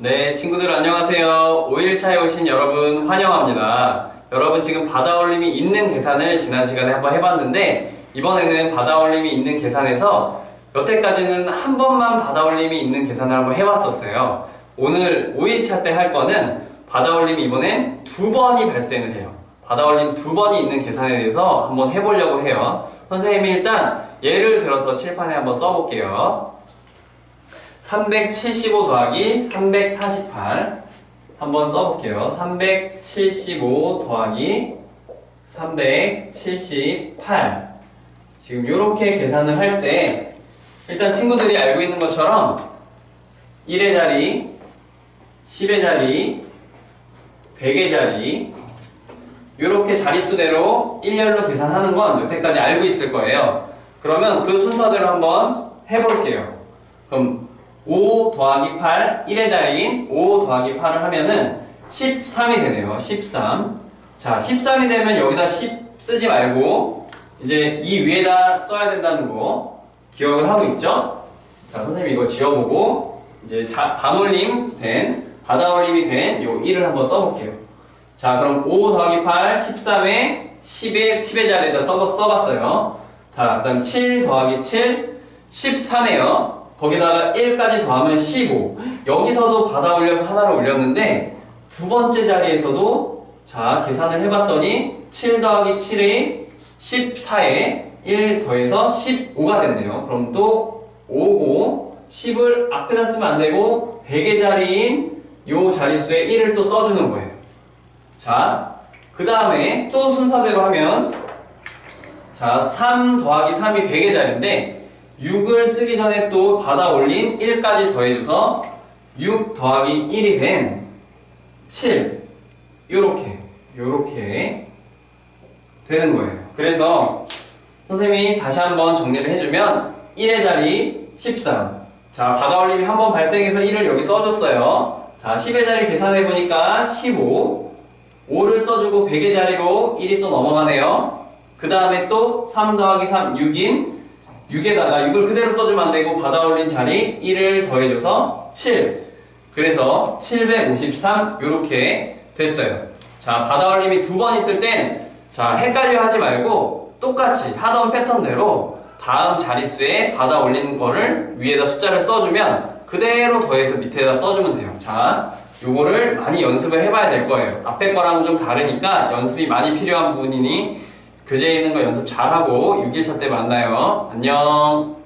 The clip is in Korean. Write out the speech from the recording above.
네, 친구들 안녕하세요. 5일차에 오신 여러분 환영합니다. 여러분 지금 받아올림이 있는 계산을 지난 시간에 한번 해봤는데 이번에는 받아올림이 있는 계산에서 여태까지는 한 번만 받아올림이 있는 계산을 한번 해봤었어요. 오늘 5일차 때 할 거는 받아올림이 이번엔 두 번이 발생을 해요. 받아올림 두 번이 있는 계산에 대해서 한번 해보려고 해요. 선생님이 일단 예를 들어서 칠판에 한번 써볼게요. 375 더하기 348 한번 써볼게요. 375 더하기 378 지금 이렇게 계산을 할 때 일단 친구들이 알고 있는 것처럼 1의 자리, 10의 자리, 100의 자리 이렇게 자릿수대로 일렬로 계산하는 건 여태까지 알고 있을 거예요. 그러면 그 순서대로 한번 해볼게요. 그럼 5 더하기 8, 1의 자리인 5 더하기 8을 하면은 13이 되네요. 13. 자, 13이 되면 여기다 10 쓰지 말고 이제 이 위에다 써야 된다는 거 기억을 하고 있죠? 자, 선생님 이거 지워보고 이제 자, 반올림 된, 바다올림이 된 요 1을 한번 써볼게요. 자, 그럼 5 더하기 8, 13에 10의, 10의 자리에다 써, 써봤어요. 자, 그 다음 7 더하기 7, 14네요. 거기다가 1까지 더하면 15. 여기서도 받아 올려서 하나를 올렸는데, 두 번째 자리에서도, 자, 계산을 해봤더니, 7 더하기 7에 14에 1 더해서 15가 됐네요. 그럼 또 5고, 10을 앞에다 쓰면 안 되고, 100의 자리인 요 자릿수에 1을 또 써주는 거예요. 자, 그 다음에 또 순서대로 하면 자, 3 더하기 3이 100의 자리인데 6을 쓰기 전에 또 받아 올린 1까지 더해줘서 6 더하기 1이 된 7. 요렇게, 요렇게 되는 거예요. 그래서 선생님이 다시 한번 정리를 해주면 1의 자리 13. 자, 받아 올림이 한 번 발생해서 1을 여기 써줬어요. 자, 10의 자리 계산해보니까 15. 5를 써주고 100의 자리로 1이 또 넘어가네요. 그 다음에 또 3 더하기 3, 6인 6에다가 6을 그대로 써주면 안 되고 받아 올린 자리 1을 더해줘서 7. 그래서 753 이렇게 됐어요. 자, 받아 올림이 두 번 있을 땐 자, 헷갈려 하지 말고 똑같이 하던 패턴대로 다음 자릿수에 받아 올리는 거를 위에다 숫자를 써주면 그대로 더해서 밑에다 써주면 돼요. 자, 요거를 많이 연습을 해봐야 될 거예요. 앞에 거랑 좀 다르니까 연습이 많이 필요한 부분이니 교재에 있는 거 연습 잘하고 6일차 때 만나요. 안녕.